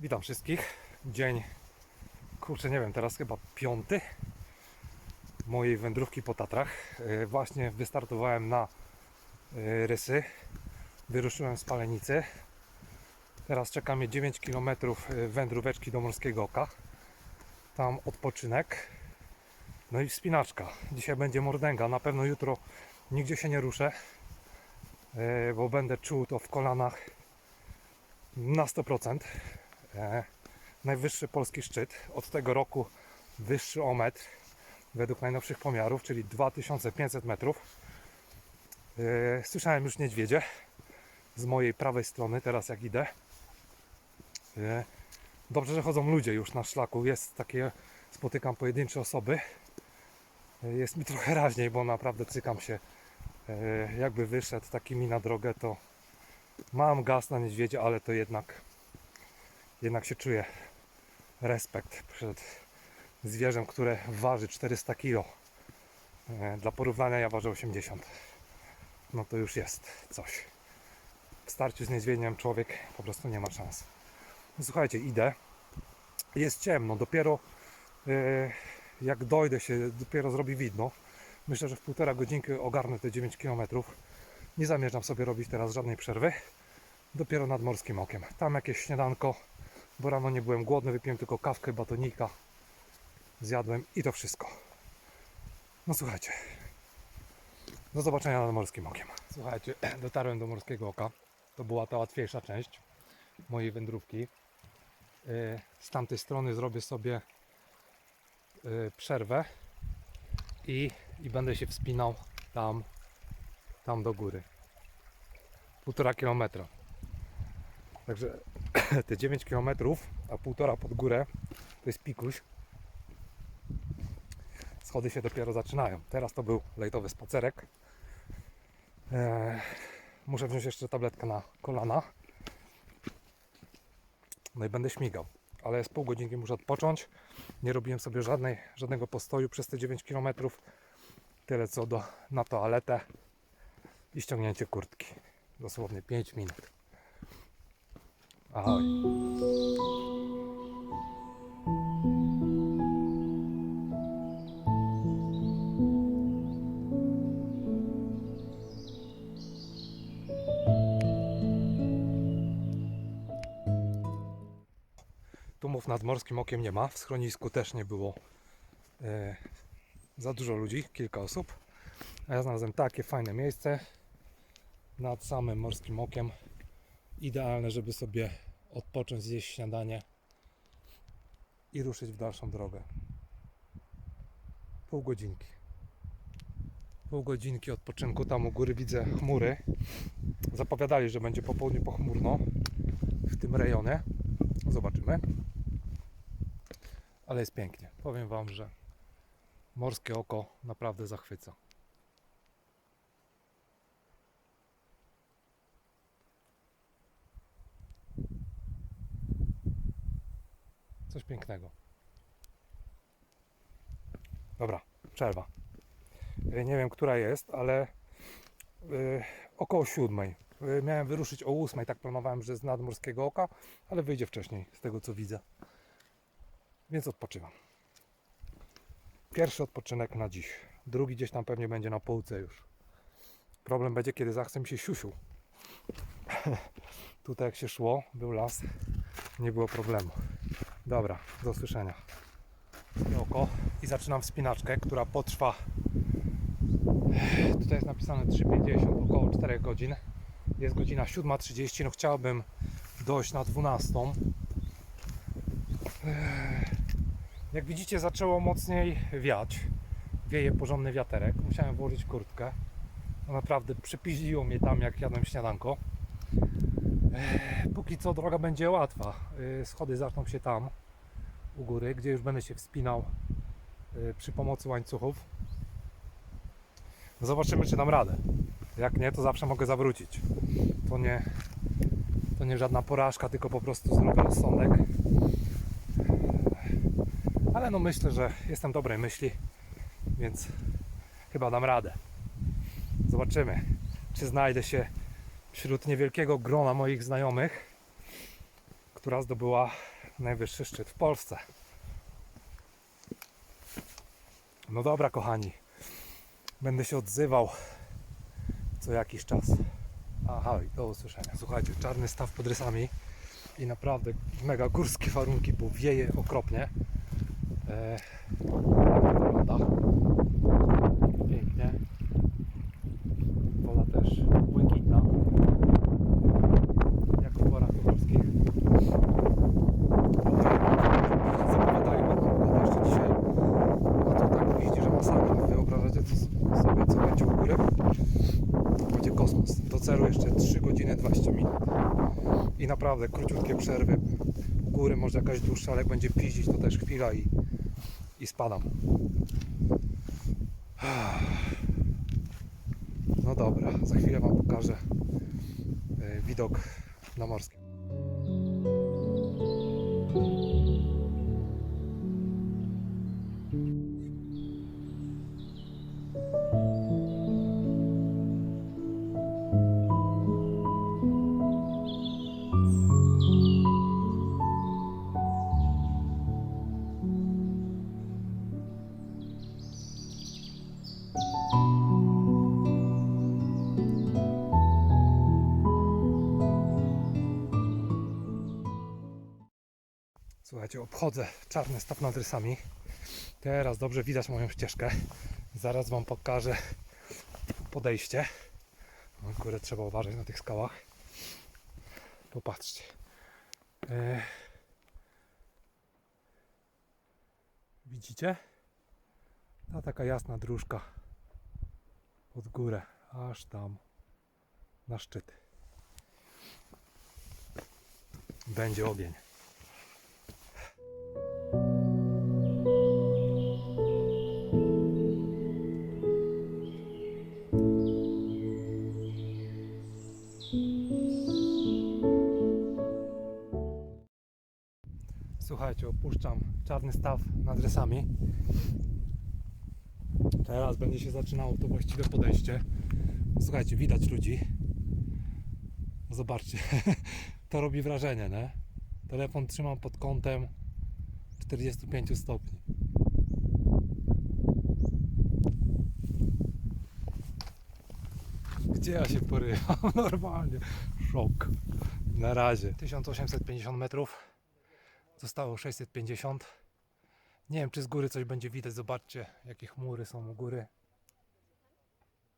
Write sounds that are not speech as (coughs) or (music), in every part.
Witam wszystkich. Dzień, kurczę, nie wiem, teraz chyba piąty mojej wędrówki po Tatrach. E, Właśnie wystartowałem na e, Rysy. Wyruszyłem z Palenicy. Teraz czeka mnie 9 km wędróweczki do Morskiego Oka. Tam odpoczynek. No i wspinaczka. Dzisiaj będzie mordęga. Na pewno jutro nigdzie się nie ruszę, e, bo będę czuł to w kolanach na 100%. E, najwyższy polski szczyt. Od tego roku wyższy o metr według najnowszych pomiarów, czyli 2500 metrów. E, słyszałem już niedźwiedzie z mojej prawej strony, teraz jak idę. E, dobrze, że chodzą ludzie już na szlaku. Jest takie, spotykam pojedyncze osoby. Jest mi trochę raźniej, bo naprawdę cykam się. Jakby wyszedł takimi na drogę, to mam gaz na niedźwiedzie, ale to jednak jednak się czuję respekt przed zwierzem, które waży 400 kg. E, Dla porównania ja ważę 80. No to już jest coś. W starciu z niedźwiedziem człowiek po prostu nie ma szans. No Słuchajcie, idę. Jest ciemno, dopiero e, jak dojdę się, dopiero zrobi widno. Myślę, że w półtora godzinki ogarnę te 9 km. Nie zamierzam sobie robić teraz żadnej przerwy. Dopiero nad Morskim Okiem. Tam jakieś śniadanko, bo rano nie byłem głodny, wypiłem tylko kawkę, batonika. Zjadłem i to wszystko. No słuchajcie. Do zobaczenia nad Morskim Okiem. Słuchajcie, (clears throat) dotarłem do Morskiego Oka. To była ta łatwiejsza część mojej wędrówki. Yy, Z tamtej strony zrobię sobie yy, przerwę i, i będę się wspinał tam, tam do góry. Półtora kilometra. Także (clears throat) te 9 km, a półtora pod górę to jest pikuś. Schody się dopiero zaczynają. Teraz to był lejtowy spacerek. Eee, muszę wziąć jeszcze tabletkę na kolana. No i będę śmigał. Ale z pół godzinki muszę odpocząć. Nie robiłem sobie żadnej, żadnego postoju przez te 9 km. Tyle co do, na toaletę i ściągnięcie kurtki. Dosłownie 5 minut. Ahoj. Tumów nad Morskim Okiem nie ma. W schronisku też nie było e, za dużo ludzi, kilka osób. A ja znalazłem takie fajne miejsce nad samym Morskim Okiem idealne, żeby sobie odpocząć, zjeść śniadanie i ruszyć w dalszą drogę. Pół godzinki. Pół godzinki odpoczynku. Tam u góry widzę chmury. Zapowiadali, że będzie po południu pochmurno w tym rejonie. Zobaczymy. Ale jest pięknie. Powiem Wam, że morskie oko naprawdę zachwyca. Coś pięknego. Dobra, przerwa. Y, Nie wiem, która jest, ale y, około siódmej. Y, Miałem wyruszyć o ósmej, tak planowałem, że z nadmorskiego oka, ale wyjdzie wcześniej, z tego co widzę. Więc odpoczywam. Pierwszy odpoczynek na dziś. Drugi gdzieś tam pewnie będzie na półce już. Problem będzie, kiedy zachce mi się siusiu. (laughs) Tutaj jak się szło, był las, nie było problemu. Dobra, do usłyszenia. Oko i zaczynam wspinaczkę, która potrwa. Tutaj jest napisane 3,50, około 4 godzin. Jest godzina 7.30. No chciałbym dojść na 12. Jak widzicie, zaczęło mocniej wiać. Wieje porządny wiaterek. Musiałem włożyć kurtkę. No naprawdę przypiździło mnie tam, jak jadłem śniadanko. Póki co droga będzie łatwa. Yy, Schody zaczną się tam u góry, gdzie już będę się wspinał yy, przy pomocy łańcuchów. Zobaczymy, czy dam radę. Jak nie, to zawsze mogę zawrócić. To nie, to nie żadna porażka, tylko po prostu zrobię rozsądek. Ale no myślę, że jestem dobrej myśli, więc chyba dam radę. Zobaczymy, czy znajdę się wśród niewielkiego grona moich znajomych, która zdobyła najwyższy szczyt w Polsce. No dobra, kochani. Będę się odzywał co jakiś czas. Aha, i do usłyszenia. Słuchajcie, czarny staw pod rysami i naprawdę mega górskie warunki, bo wieje okropnie. E, tak wygląda. Pięknie. Woda też błękitna. Jak w porach pomorskich. Zapowiadają na pogodę jeszcze dzisiaj. A to tak jeździ, że masakra. Wyobrażacie to sobie, co będzie u góry? Będzie kosmos. Do celu jeszcze 3 godziny 20 minut. I naprawdę króciutkie przerwy. U góry może jakaś dłuższa, ale jak będzie piździć, to też chwila i, i spadam. No dobra, za chwilę Wam pokażę e, widok na morskie. Obchodzę czarny staw nad rysami. Teraz dobrze widać moją ścieżkę. Zaraz Wam pokażę podejście. Górę trzeba uważać na tych skałach. Popatrzcie. E... Widzicie? Ta taka jasna dróżka pod górę, aż tam na szczyt. Będzie ogień. Słuchajcie, opuszczam czarny staw nad rysami. Teraz będzie się zaczynało to właściwe podejście. Słuchajcie, widać ludzi. Zobaczcie, (laughs) to robi wrażenie, nie? Telefon trzymam pod kątem 45 stopni. Gdzie ja się porywam? (laughs) Normalnie. Szok. Na razie. 1850 metrów. Zostało 650. Nie wiem, czy z góry coś będzie widać. Zobaczcie, jakie chmury są u góry.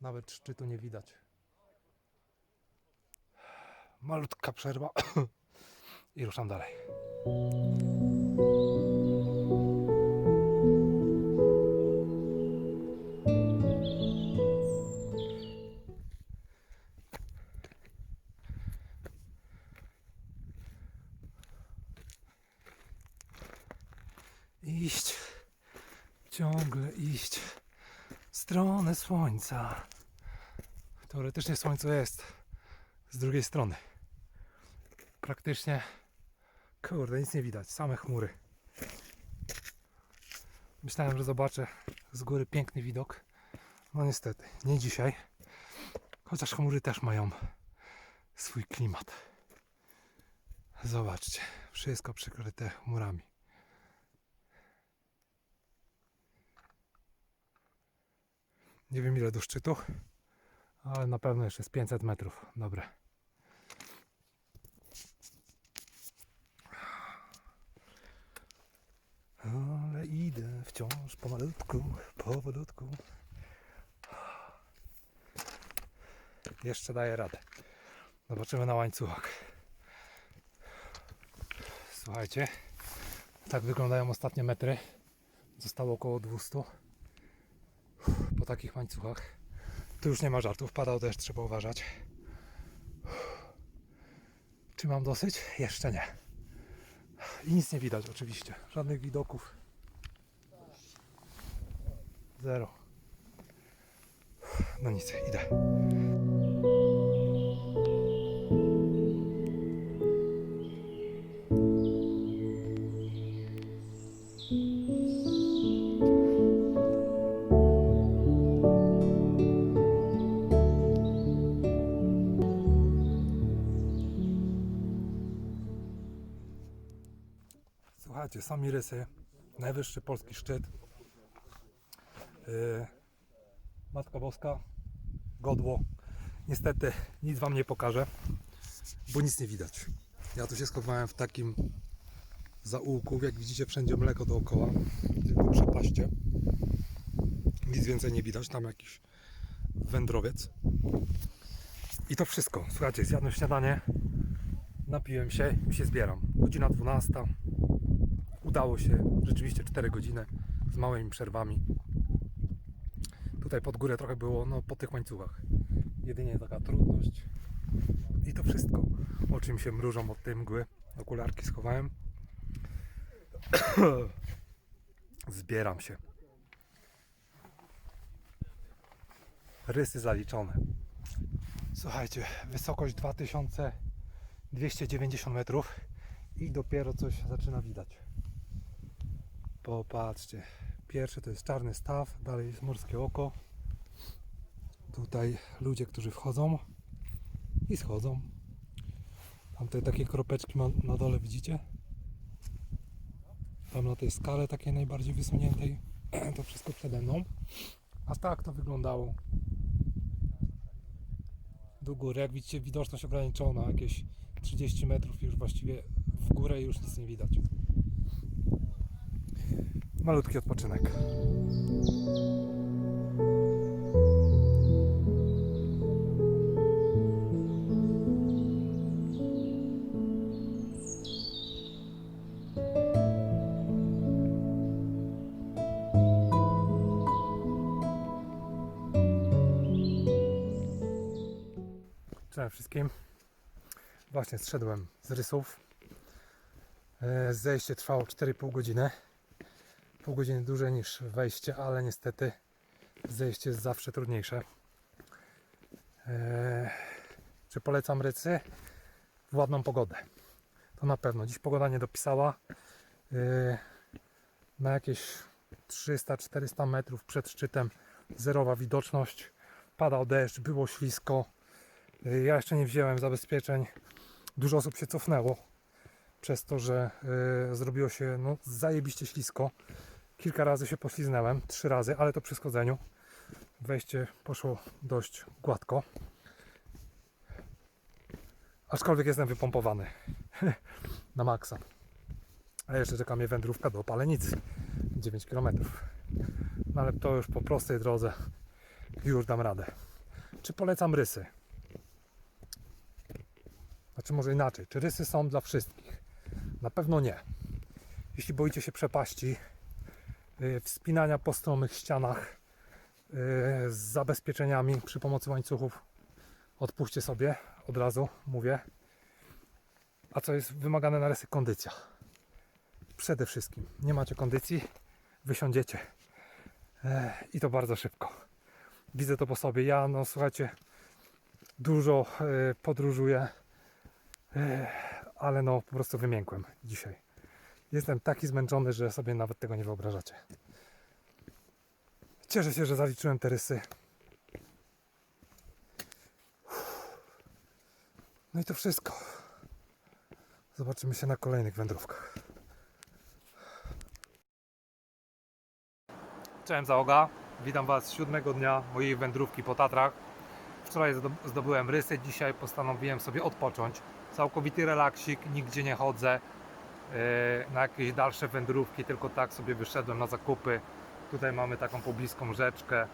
Nawet szczytu nie widać. Malutka przerwa. (coughs) I ruszam dalej. Ciągle iść w stronę słońca. Teoretycznie słońce jest z drugiej strony. Praktycznie, kurde, nic nie widać, same chmury. Myślałem, że zobaczę z góry piękny widok. No niestety, nie dzisiaj. Chociaż chmury też mają swój klimat. Zobaczcie, wszystko przykryte chmurami. Nie wiem ile do szczytu, ale na pewno jeszcze z 500 metrów. Dobre. Ale idę wciąż pomalutku, powolutku. Jeszcze daję radę. Zobaczymy na łańcuchach. Słuchajcie, tak wyglądają ostatnie metry. Zostało około 200 po takich łańcuchach. Tu już nie ma żartów, padał deszcz, trzeba uważać. Czy mam dosyć? Jeszcze nie. I nic nie widać oczywiście, żadnych widoków. Zero. No nic, idę. Słuchajcie, sami rysy, najwyższy polski szczyt. Yy, Matka Boska, godło. Niestety nic Wam nie pokażę, bo nic nie widać. Ja tu się schowałem w takim zaułku, jak widzicie wszędzie mleko dookoła, tylko przepaście. Nic więcej nie widać, tam jakiś wędrowiec. I to wszystko. Słuchajcie, zjadłem śniadanie, napiłem się i się zbieram. Godzina 12. Udało się, rzeczywiście 4 godziny z małymi przerwami. Tutaj pod górę trochę było no, po tych łańcuchach. Jedynie taka trudność. I to wszystko. Oczy mi się mrużą od tej mgły. Okularki schowałem. (coughs) Zbieram się. Rysy zaliczone. Słuchajcie, wysokość 2290 metrów i dopiero coś zaczyna widać. Popatrzcie. Pierwszy to jest czarny staw, dalej jest morskie oko. Tutaj ludzie, którzy wchodzą i schodzą. Tam te takie kropeczki na dole widzicie? Tam na tej skale takiej najbardziej wysuniętej (clears throat) to wszystko przede mną. A tak to wyglądało do góry. Jak widzicie, widoczność ograniczona, jakieś 30 metrów już właściwie w górę już nic nie widać. Malutki odpoczynek. Cześć wszystkim. Właśnie zszedłem z rysów. E, Zejście trwało 4,5 godziny. Pół godziny dłużej niż wejście, ale niestety zejście jest zawsze trudniejsze. E, Czy polecam rysy? W ładną pogodę. To na pewno. Dziś pogoda nie dopisała. E, Na jakieś 300-400 metrów przed szczytem zerowa widoczność. Padał deszcz, było ślisko. Y, Ja jeszcze nie wziąłem zabezpieczeń. Dużo osób się cofnęło przez to, że y, zrobiło się no, zajebiście ślisko. Kilka razy się pośliznęłem, trzy razy, ale to przy schodzeniu. Wejście poszło dość gładko. Aczkolwiek jestem wypompowany (laughs) na maksa. A jeszcze czeka mnie wędrówka do Palenicy. 9 km. No ale to już po prostej drodze już dam radę. Czy polecam rysy? Znaczy może inaczej, czy rysy są dla wszystkich? Na pewno nie. Jeśli boicie się przepaści, wspinania po stromych ścianach yy, z zabezpieczeniami przy pomocy łańcuchów, odpuśćcie sobie, od razu mówię. A co jest wymagane na rysy? Kondycja. Przede wszystkim. Nie macie kondycji, wysiądziecie. Yy, I to bardzo szybko. Widzę to po sobie. Ja, no słuchajcie, dużo yy, podróżuję Ech, ale no po prostu wymiękłem dzisiaj. Jestem taki zmęczony, że sobie nawet tego nie wyobrażacie. Cieszę się, że zaliczyłem te rysy. No i to wszystko. Zobaczymy się na kolejnych wędrówkach. Cześć załoga. Witam Was siódmego dnia mojej wędrówki po Tatrach. Wczoraj zdo- zdobyłem rysy, dzisiaj postanowiłem sobie odpocząć. Całkowity relaksik, nigdzie nie chodzę na jakieś dalsze wędrówki, tylko tak sobie wyszedłem na zakupy. Tutaj mamy taką pobliską rzeczkę.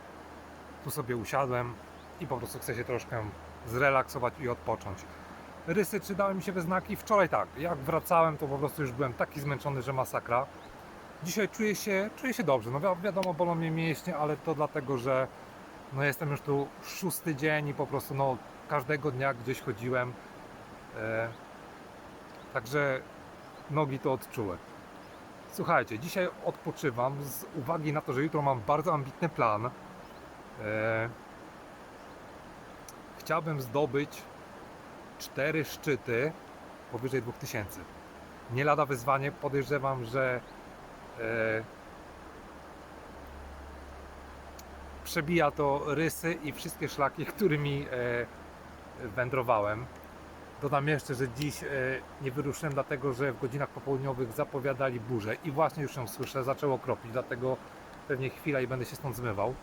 Tu sobie usiadłem i po prostu chcę się troszkę zrelaksować i odpocząć. Rysy, czy dały mi się we znaki? Wczoraj tak. Jak wracałem, to po prostu już byłem taki zmęczony, że masakra. Dzisiaj czuję się, czuję się dobrze. No wi- wiadomo, bolą mnie mięśnie, ale to dlatego, że no jestem już tu szósty dzień i po prostu no, każdego dnia gdzieś chodziłem. E, także nogi to odczuły. Słuchajcie, dzisiaj odpoczywam z uwagi na to, że jutro mam bardzo ambitny plan. E, chciałbym zdobyć cztery szczyty powyżej 2000. Nie lada wyzwanie, podejrzewam, że e, przebija to rysy i wszystkie szlaki, (laughs) którymi e, wędrowałem. Dodam jeszcze, że dziś e, nie wyruszyłem dlatego, że w godzinach popołudniowych zapowiadali burzę i właśnie już ją słyszę, zaczęło kropić, dlatego pewnie chwila i będę się stąd zmywał.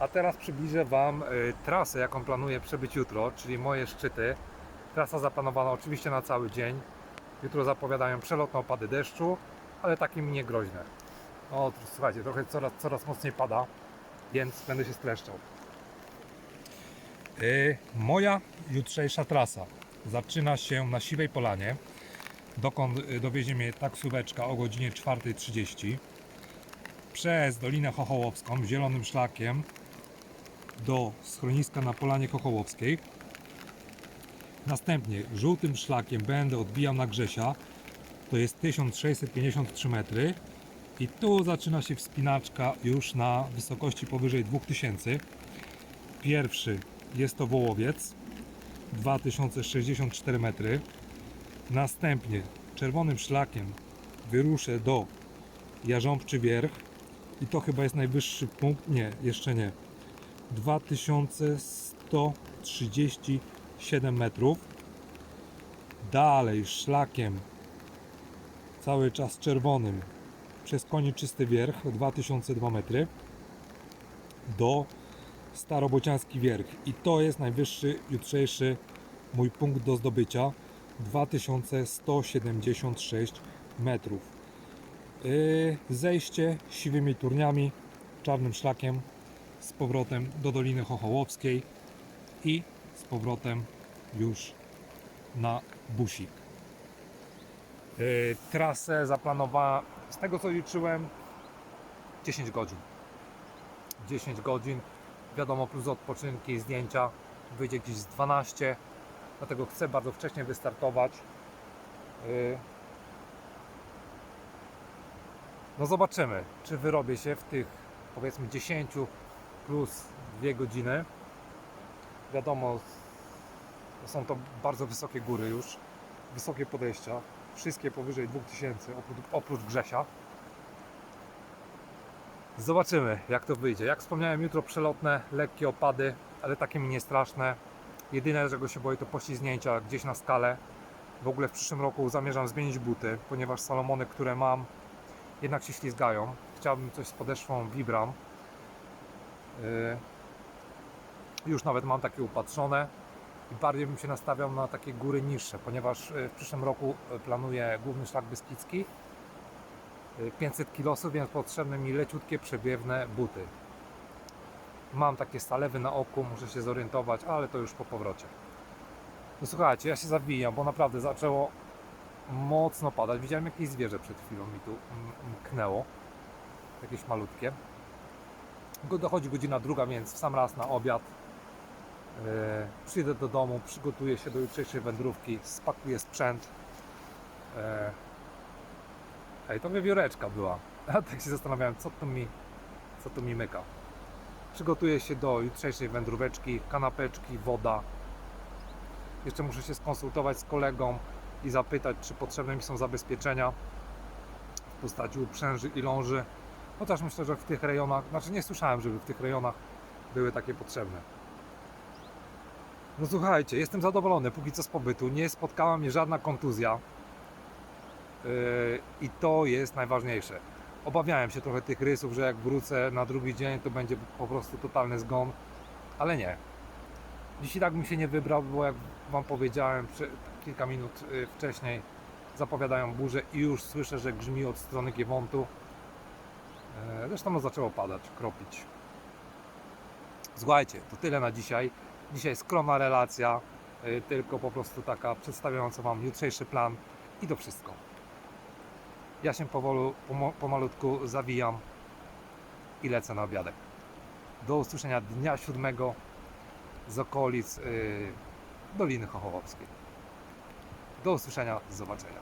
A teraz przybliżę Wam e, trasę, jaką planuję przebyć jutro, czyli moje szczyty. Trasa zaplanowana oczywiście na cały dzień. Jutro zapowiadają przelotne opady deszczu, ale takie mi nie groźne. O, słuchajcie, trochę coraz, coraz mocniej pada, więc będę się streszczał. Yy, moja jutrzejsza trasa zaczyna się na Siwej Polanie, dokąd y, dowiezie mnie taksóweczka o godzinie 4.30 przez Dolinę Chochołowską zielonym szlakiem do schroniska na Polanie Chochołowskiej. Następnie żółtym szlakiem będę odbijał na Grzesia, to jest 1653 metry i tu zaczyna się wspinaczka już na wysokości powyżej 2000. Pierwszy jest to Wołowiec, 2064 metry. Następnie czerwonym szlakiem wyruszę do Jarząbczy Wierch i to chyba jest najwyższy punkt, nie, jeszcze nie. 2137 metrów. Dalej szlakiem cały czas czerwonym przez Konieczysty Wierch 2002 metry do Starobociański Wierch. I to jest najwyższy jutrzejszy mój punkt do zdobycia. 2176 metrów. Yy, zejście siwymi turniami czarnym szlakiem z powrotem do Doliny Chochołowskiej i z powrotem już na busik. Yy, trasę zaplanowała z tego co liczyłem 10 godzin. 10 godzin wiadomo plus odpoczynki, zdjęcia wyjdzie gdzieś z 12 dlatego chcę bardzo wcześnie wystartować. Yy. no zobaczymy czy wyrobię się w tych powiedzmy 10 plus 2 godziny. Wiadomo są to bardzo wysokie góry już wysokie podejścia. Wszystkie powyżej 2000 oprócz, oprócz Grzesia Zobaczymy, jak to wyjdzie. Jak wspomniałem, jutro przelotne, lekkie opady, ale takie mi nie straszne. Jedyne, czego się boję, to poślizgnięcia gdzieś na skalę. W ogóle w przyszłym roku zamierzam zmienić buty, ponieważ Salomony, które mam, jednak się ślizgają. Chciałbym coś z podeszwą Vibram. Yy. Już nawet mam takie upatrzone i bardziej bym się nastawiał na takie góry niższe, ponieważ yy, w przyszłym roku yy, planuję główny szlak Beskidzki 500 kg, więc potrzebne mi leciutkie, przebiewne buty. Mam takie stalewy na oku, muszę się zorientować, ale to już po powrocie. No słuchajcie, ja się zawijam, bo naprawdę zaczęło mocno padać. Widziałem jakieś zwierzę przed chwilą mi tu mknęło. Jakieś malutkie. Dochodzi godzina druga, więc w sam raz na obiad. Yy, przyjdę do domu, przygotuję się do jutrzejszej wędrówki, spakuję sprzęt. Yy, Ej, to wiewióreczka była. (laughs) A tak się zastanawiałem, co tu mi, co tu mi myka. Przygotuję się do jutrzejszej wędróweczki, kanapeczki, woda. Jeszcze muszę się skonsultować z kolegą i zapytać, czy potrzebne mi są zabezpieczenia w postaci uprzęży i ląży. Chociaż myślę, że w tych rejonach, znaczy nie słyszałem, żeby w tych rejonach były takie potrzebne. No słuchajcie, jestem zadowolony póki co z pobytu. Nie spotkała mnie żadna kontuzja. Yy, i to jest najważniejsze. Obawiałem się trochę tych rysów, że jak wrócę na drugi dzień, to będzie po prostu totalny zgon, ale nie. Dziś tak bym się nie wybrał, bo jak Wam powiedziałem kilka minut yy, wcześniej, zapowiadają burzę i już słyszę, że grzmi od strony Giewontu. Yy, zresztą no zaczęło padać, kropić. Słuchajcie, to tyle na dzisiaj. Dzisiaj skromna relacja, tylko po prostu taka przedstawiająca Wam jutrzejszy plan i to wszystko. Ja się powolu, pomalutku zawijam i lecę na obiadek. Do usłyszenia dnia siódmego z okolic yy, Doliny Chochołowskiej. Do usłyszenia, do zobaczenia.